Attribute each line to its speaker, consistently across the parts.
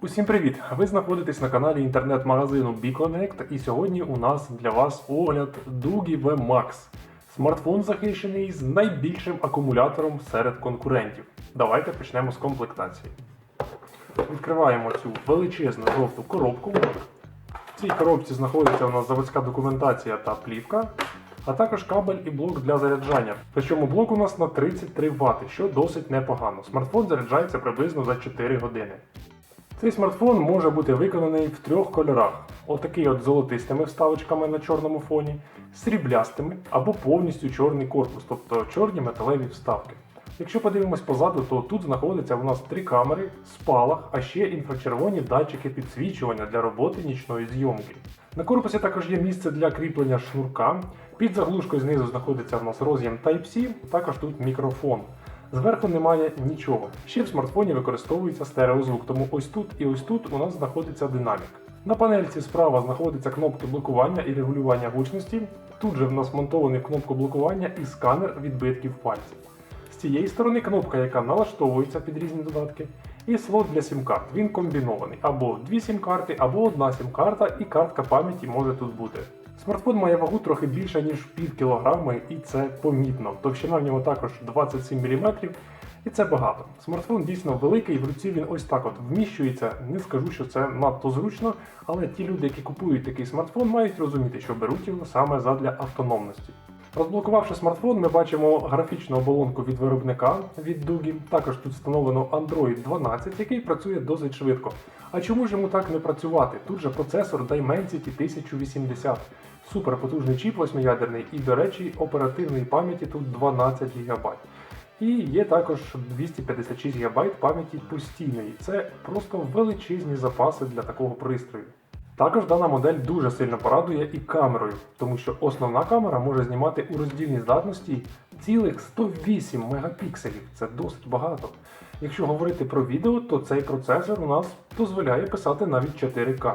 Speaker 1: Усім привіт! Ви знаходитесь на каналі інтернет-магазину BeConnect і сьогодні у нас для вас огляд Dugi V Max. Смартфон захищений з найбільшим акумулятором серед конкурентів. Давайте почнемо з комплектації. Відкриваємо цю величезну жовту коробку. В цій коробці знаходиться у нас заводська документація та плівка, а також кабель і блок для заряджання. Причому блок у нас на 33 Вт, що досить непогано. Смартфон заряджається приблизно за 4 години. Цей смартфон може бути виконаний в трьох кольорах: отакий от золотистими вставочками на чорному фоні, сріблястими або повністю чорний корпус, тобто чорні металеві вставки. Якщо подивимось позаду, то тут знаходиться у нас три камери, спалах, а ще інфрачервоні датчики підсвічування для роботи нічної зйомки. На корпусі також є місце для кріплення шнурка. Під заглушкою знизу знаходиться у нас роз'єм Type-C, також тут мікрофон. Зверху немає нічого. Ще в смартфоні використовується стереозвук, тому ось тут і ось тут у нас знаходиться динамік. На панельці справа знаходяться кнопки блокування і регулювання гучності. Тут же в нас монтований кнопку блокування і сканер відбитків пальців. З цієї сторони кнопка, яка налаштовується під різні додатки, і слот для сім-карт. Він комбінований або дві сім-карти, або одна сім-карта, і картка пам'яті може тут бути. Смартфон має вагу трохи більше, ніж пів кілограми, і це помітно. Товщина в нього також 27 мм, і це багато. Смартфон дійсно великий, в руці він ось так от вміщується. Не скажу, що це надто зручно, але ті люди, які купують такий смартфон, мають розуміти, що беруть його саме задля автономності. Розблокувавши смартфон, ми бачимо графічну оболонку від виробника від Dugi. Також тут встановлено Android 12, який працює досить швидко. А чому ж йому так не працювати? Тут же процесор Dimensity 1080. Суперпотужний чіп 8-ядерний і, до речі, оперативної пам'яті тут 12 ГБ. І є також 256 ГБ пам'яті постійної. Це просто величезні запаси для такого пристрою. Також дана модель дуже сильно порадує і камерою, тому що основна камера може знімати у роздільній здатності цілих 108 мегапікселів. Це досить багато. Якщо говорити про відео, то цей процесор у нас дозволяє писати навіть 4К.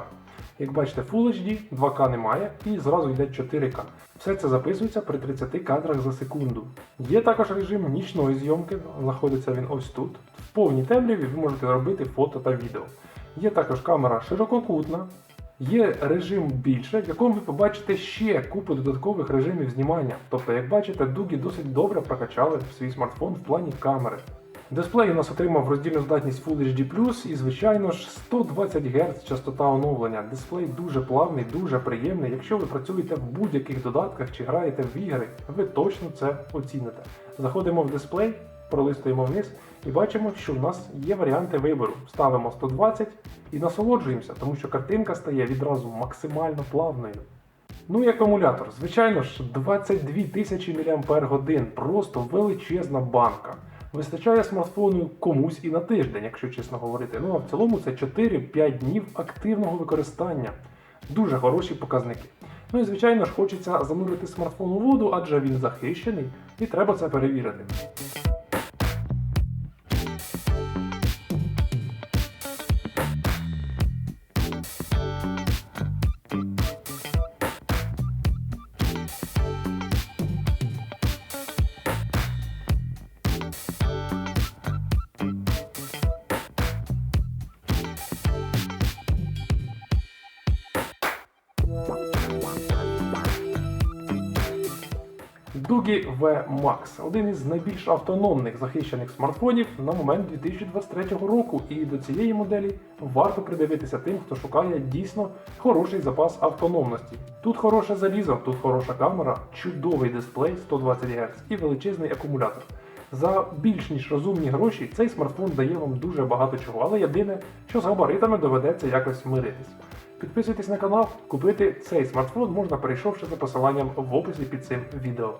Speaker 1: Як бачите, Full HD, 2К немає і зразу йде 4К. Все це записується при 30 кадрах за секунду. Є також режим нічної зйомки, знаходиться він ось тут. В повній темряві ви можете робити фото та відео. Є також камера ширококутна, Є режим більше, в якому ви побачите ще купу додаткових режимів знімання. Тобто, як бачите, Дугі досить добре прокачали свій смартфон в плані камери. Дисплей у нас отримав роздільну здатність Full HD+, і, звичайно ж, 120 Гц частота оновлення. Дисплей дуже плавний, дуже приємний. Якщо ви працюєте в будь-яких додатках чи граєте в ігри, ви точно це оціните. Заходимо в дисплей, пролистуємо вниз і бачимо, що в нас є варіанти вибору. Ставимо 120 і насолоджуємося, тому що картинка стає відразу максимально плавною. Ну і акумулятор, звичайно ж, 22 тисячі мАч, просто величезна банка. Вистачає смартфону комусь і на тиждень, якщо чесно говорити. Ну а в цілому це 4-5 днів активного використання. Дуже хороші показники. Ну і звичайно ж хочеться занурити смартфон у воду, адже він захищений, і треба це перевірити. Dugi V Max один із найбільш автономних захищених смартфонів на момент 2023 року, і до цієї моделі варто придивитися тим, хто шукає дійсно хороший запас автономності. Тут хороше залізо, тут хороша камера, чудовий дисплей 120 Гц і величезний акумулятор. За більш ніж розумні гроші цей смартфон дає вам дуже багато чого, але єдине, що з габаритами доведеться якось миритись. Підписуйтесь на канал, купити цей смартфон можна перейшовши за посиланням в описі під цим відео.